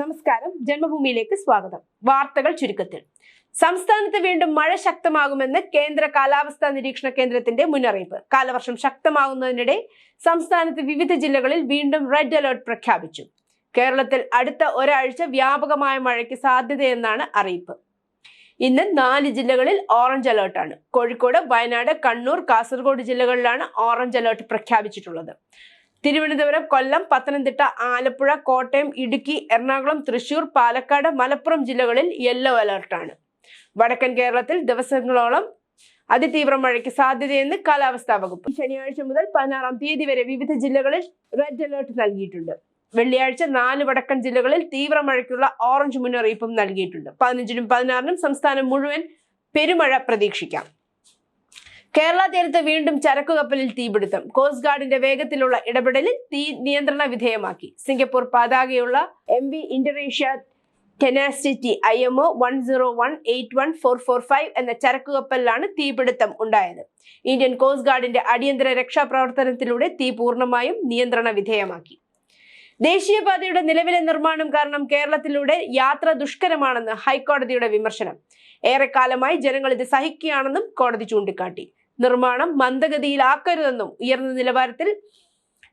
നമസ്കാരം. ജന്മഭൂമിയിലേക്ക് സ്വാഗതം. വാർത്തകൾ ചുരുക്കത്തിൽ. സംസ്ഥാനത്ത് വീണ്ടും മഴ ശക്തമാകുമെന്ന് കേന്ദ്ര കാലാവസ്ഥാ നിരീക്ഷണ കേന്ദ്രത്തിന്റെ മുന്നറിയിപ്പ്. കാലവർഷം ശക്തമാകുന്നതിനിടെ സംസ്ഥാനത്ത് വിവിധ ജില്ലകളിൽ വീണ്ടും റെഡ് അലർട്ട് പ്രഖ്യാപിച്ചു. കേരളത്തിൽ അടുത്ത ഒരാഴ്ച വ്യാപകമായ മഴയ്ക്ക് സാധ്യതയെന്നാണ് അറിയിപ്പ്. ഇന്ന് നാല് ജില്ലകളിൽ ഓറഞ്ച് അലേർട്ടാണ്. കോഴിക്കോട് വയനാട് കണ്ണൂർ കാസർഗോഡ് ജില്ലകളിലാണ് ഓറഞ്ച് അലേർട്ട് പ്രഖ്യാപിച്ചിട്ടുള്ളത്. തിരുവനന്തപുരം കൊല്ലം പത്തനംതിട്ട ആലപ്പുഴ കോട്ടയം ഇടുക്കി എറണാകുളം തൃശൂർ പാലക്കാട് മലപ്പുറം ജില്ലകളിൽ യെല്ലോ അലർട്ടാണ് വടക്കൻ കേരളത്തിൽ ദിവസങ്ങളോളം അതിതീവ്ര മഴയ്ക്ക് സാധ്യതയെന്ന് കാലാവസ്ഥാ വകുപ്പ്. ശനിയാഴ്ച മുതൽ പതിനാറാം തീയതി വരെ വിവിധ ജില്ലകളിൽ റെഡ് അലേർട്ട് നൽകിയിട്ടുണ്ട്. വെള്ളിയാഴ്ച നാല് വടക്കൻ ജില്ലകളിൽ തീവ്ര മഴയ്ക്കുള്ള ഓറഞ്ച് മുന്നറിയിപ്പും നൽകിയിട്ടുണ്ട്. പതിനഞ്ചിനും പതിനാറിനും സംസ്ഥാനം മുഴുവൻ പെരുമഴ പ്രതീക്ഷിക്കാം. കേരള തീരത്ത് വീണ്ടും ചരക്കു കപ്പലിൽ തീപിടുത്തം. കോസ്റ്റ് ഗാർഡിന്റെ വേഗത്തിലുള്ള ഇടപെടലിൽ തീ നിയന്ത്രണ വിധേയമാക്കി. Singapore പതാകയുള്ള M V Interasia Tenacity I M O one zero one eight one four four five എന്ന ചരക്കു കപ്പലിലാണ് തീപിടുത്തം ഉണ്ടായത്. ഇന്ത്യൻ കോസ്റ്റ് ഗാർഡിന്റെ അടിയന്തര രക്ഷാപ്രവർത്തനത്തിലൂടെ തീ പൂർണമായും നിയന്ത്രണ വിധേയമാക്കി. ദേശീയപാതയുടെ നിലവിലെ നിർമ്മാണം കാരണം കേരളത്തിലൂടെ യാത്ര ദുഷ്കരമാണെന്ന് ഹൈക്കോടതിയുടെ വിമർശനം. ഏറെക്കാലമായി ജനങ്ങൾ ഇത് സഹിക്കുകയാണെന്നും കോടതി ചൂണ്ടിക്കാട്ടി. നിർമ്മാണം മന്ദഗതിയിലാക്കരുതെന്നും ഉയർന്ന നിലവാരത്തിൽ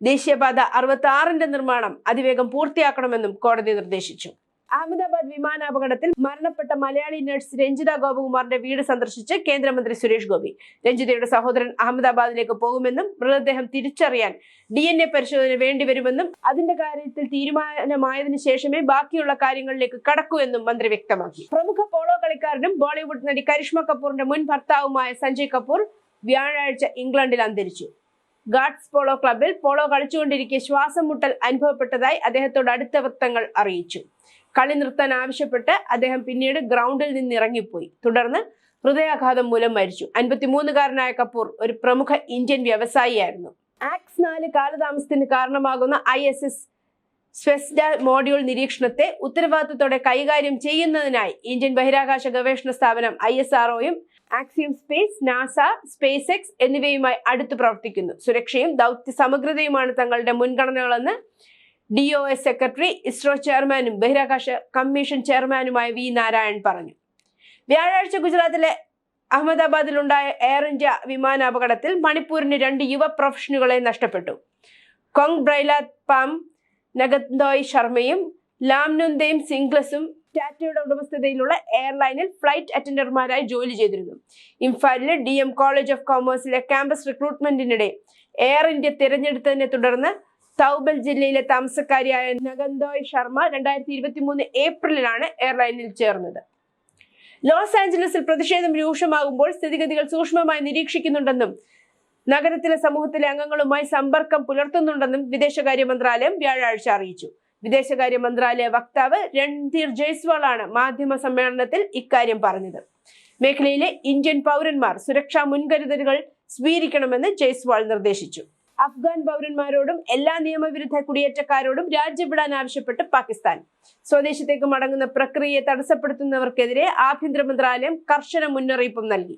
ദേശീയപാത അറുപത്തി ആറിന്റെ നിർമ്മാണം അതിവേഗം പൂർത്തിയാക്കണമെന്നും കോടതി നിർദ്ദേശിച്ചു. അഹമ്മദാബാദ് വിമാനാപകടത്തിൽ മരണപ്പെട്ട മലയാളി നഴ്സ് രഞ്ജിത ഗോപകുമാറിന്റെ വീട് സന്ദർശിച്ച് കേന്ദ്രമന്ത്രി സുരേഷ് ഗോപി. രഞ്ജിതയുടെ സഹോദരൻ അഹമ്മദാബാദിലേക്ക് പോകുമെന്നും മൃതദേഹം തിരിച്ചറിയാൻ ഡി എൻ എ പരിശോധന വേണ്ടിവരുമെന്നും അതിന്റെ കാര്യത്തിൽ തീരുമാനമായതിനു ശേഷമേ ബാക്കിയുള്ള കാര്യങ്ങളിലേക്ക് കടക്കൂ എന്നും മന്ത്രി വ്യക്തമാക്കി. പ്രമുഖ പോളോ കളിക്കാരനും ബോളിവുഡ് നടി കരിഷ്മ കപൂറിന്റെ മുൻ ഭർത്താവുമായ സഞ്ജയ് കപൂർ വ്യാഴാഴ്ച ഇംഗ്ലണ്ടിൽ അന്തരിച്ചു. ഗാഡ്സ് പോളോ ക്ലബിൽ പോളോ കളിച്ചുകൊണ്ടിരിക്കെ ശ്വാസം മുട്ടൽ അനുഭവപ്പെട്ടതായി അദ്ദേഹത്തോട് അടുത്ത വൃത്തങ്ങൾ അറിയിച്ചു. കളി നിർത്താൻ ആവശ്യപ്പെട്ട് അദ്ദേഹം പിന്നീട് ഗ്രൗണ്ടിൽ നിന്ന് ഇറങ്ങിപ്പോയി തുടർന്ന് ഹൃദയാഘാതം മൂലം മരിച്ചു. അൻപത്തിമൂന്നുകാരനായ കപൂർ ഒരു പ്രമുഖ ഇന്ത്യൻ വ്യവസായിയായിരുന്നു. ആക്സ് നാല് കാലതാമസത്തിന് കാരണമാകുന്ന I S S Zvezda module നിരീക്ഷണത്തെ ഉത്തരവാദിത്തത്തോടെ കൈകാര്യം ചെയ്യുന്നതിനായി ഇന്ത്യൻ ബഹിരാകാശ ഗവേഷണ സ്ഥാപനം I S ആർഒയും Axiom Space NASA Space X എന്നിവയുമായി അടുത്ത് പ്രവർത്തിക്കുന്നു. സുരക്ഷയും ദൗത്യ സമഗ്രതയുമാണ് തങ്ങളുടെ മുൻഗണനകളെന്ന് D O S secretary ISRO ചെയർമാനും ബഹിരാകാശ കമ്മീഷൻ ചെയർമാനുമായ വി നാരായൺ പറഞ്ഞു. വ്യാഴാഴ്ച ഗുജറാത്തിലെ അഹമ്മദാബാദിലുണ്ടായ എയർ ഇന്ത്യ വിമാനാപകടത്തിൽ മണിപ്പൂരിന് രണ്ട് യുവ പ്രൊഫഷണലുകളെ നഷ്ടപ്പെട്ടു. കൊങ് ബ്രൈലാത് പാം നഗന്തോയ് ശർമ്മയും ലാംനുന്ദയും സിംഗ്ലസും ടാറ്റയുടെ ഉടമസ്ഥതയിലുള്ള എയർലൈനിൽ ഫ്ലൈറ്റ് അറ്റൻഡർമാരായി ജോലി ചെയ്തിരുന്നു. ഇംഫാലിലെ ഡി എം കോളേജ് ഓഫ് കോമേഴ്സിലെ ക്യാമ്പസ് റിക്രൂട്ട്മെന്റിനിടെ എയർ ഇന്ത്യ തിരഞ്ഞെടുത്തതിനെ തുടർന്ന് തൗബൽ ജില്ലയിലെ താമസക്കാരിയായ നഗന്തോയ് ശർമ്മ രണ്ടായിരത്തി ഇരുപത്തി മൂന്ന് ഏപ്രിലിലാണ് എയർലൈനിൽ ചേർന്നത്. ലോസ് ആഞ്ചലസിൽ പ്രതിഷേധം രൂക്ഷമാകുമ്പോൾ സ്ഥിതിഗതികൾ സൂക്ഷ്മമായി നിരീക്ഷിക്കുന്നുണ്ടെന്നും നഗരത്തിലെ സമൂഹത്തിലെ അംഗങ്ങളുമായി സമ്പർക്കം പുലർത്തുന്നുണ്ടെന്നും വിദേശകാര്യ മന്ത്രാലയം വ്യാഴാഴ്ച അറിയിച്ചു. വിദേശകാര്യ മന്ത്രാലയ വക്താവ് രൺധീർ ജയ്സ്വാൾ ആണ് മാധ്യമ സമ്മേളനത്തിൽ ഇക്കാര്യം പറഞ്ഞത്. മേഖലയിലെ ഇന്ത്യൻ പൗരന്മാർ സുരക്ഷാ മുൻകരുതലുകൾ സ്വീകരിക്കണമെന്ന് ജയ്സ്വാൾ നിർദ്ദേശിച്ചു. അഫ്ഗാൻ പൗരന്മാരോടും എല്ലാ നിയമവിരുദ്ധ കുടിയേറ്റക്കാരോടും രാജ്യപ്പെടാൻ ആവശ്യപ്പെട്ട് പാകിസ്ഥാൻ. സ്വദേശത്തേക്ക് മടങ്ങുന്ന പ്രക്രിയയെ തടസ്സപ്പെടുത്തുന്നവർക്കെതിരെ ആഭ്യന്തര മന്ത്രാലയം കർശന മുന്നറിയിപ്പും നൽകി.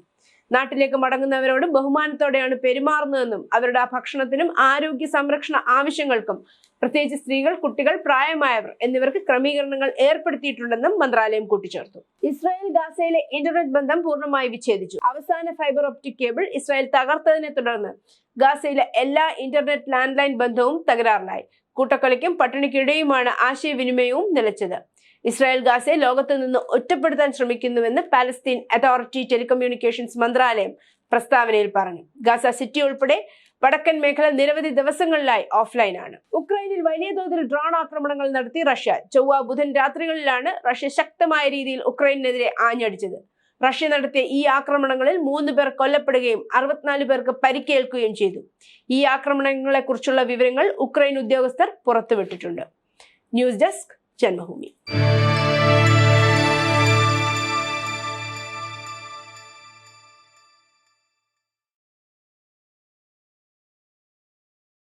നാട്ടിലേക്ക് മടങ്ങുന്നവരോട് ബഹുമാനത്തോടെയാണ് പെരുമാറുന്നതെന്നും അവരുടെ ഭക്ഷണത്തിനും ആരോഗ്യ സംരക്ഷണ ആവശ്യങ്ങൾക്കും പ്രത്യേകിച്ച് സ്ത്രീകൾ കുട്ടികൾ പ്രായമായവർ എന്നിവർക്ക് ക്രമീകരണങ്ങൾ ഏർപ്പെടുത്തിയിട്ടുണ്ടെന്നും മന്ത്രാലയം കൂട്ടിച്ചേർത്തു. ഇസ്രായേൽ ഗാസയിലെ ഇന്റർനെറ്റ് ബന്ധം പൂർണമായി വിച്ഛേദിച്ചു. അവസാന ഫൈബർ ഒപ്റ്റിക് കേബിൾ ഇസ്രായേൽ തകർത്തതിനെ തുടർന്ന് ഗാസയിലെ എല്ലാ ഇന്റർനെറ്റ് ലാൻഡ് ലൈൻ ബന്ധവും തകരാറിലായി. കൂട്ടക്കൊലയ്ക്കും പട്ടിണിക്കിടെയുമാണ് ആശയവിനിമയവും നിലച്ചത്. ഇസ്രായേൽ ഗാസയെ ലോകത്ത് നിന്ന് ഒറ്റപ്പെടുത്താൻ ശ്രമിക്കുന്നുവെന്ന് പാലസ്തീൻ അതോറിറ്റി ടെലികമ്മ്യൂണിക്കേഷൻസ് മന്ത്രാലയം പ്രസ്താവനയിൽ പറഞ്ഞു. ഗാസ സിറ്റി ഉൾപ്പെടെ വടക്കൻ മേഖല നിരവധി ദിവസങ്ങളിലായി ഓഫ്ലൈനാണ്. ഉക്രൈനിൽ വലിയ തോതിൽ ഡ്രോൺ ആക്രമണങ്ങൾ നടത്തി റഷ്യ. ചൊവ്വ ബുധൻ രാത്രികളിലാണ് റഷ്യ ശക്തമായ രീതിയിൽ ഉക്രൈനെതിരെ ആഞ്ഞടിച്ചത്. റഷ്യ നടത്തിയ ഈ ആക്രമണങ്ങളിൽ മൂന്ന് പേർ കൊല്ലപ്പെടുകയും അറുപത്തിനാല് പേർക്ക് പരിക്കേൽക്കുകയും ചെയ്തു. ഈ ആക്രമണങ്ങളെ കുറിച്ചുള്ള വിവരങ്ങൾ ഉക്രൈൻ ഉദ്യോഗസ്ഥർ പുറത്തുവിട്ടിട്ടുണ്ട്. News desk 见证生命。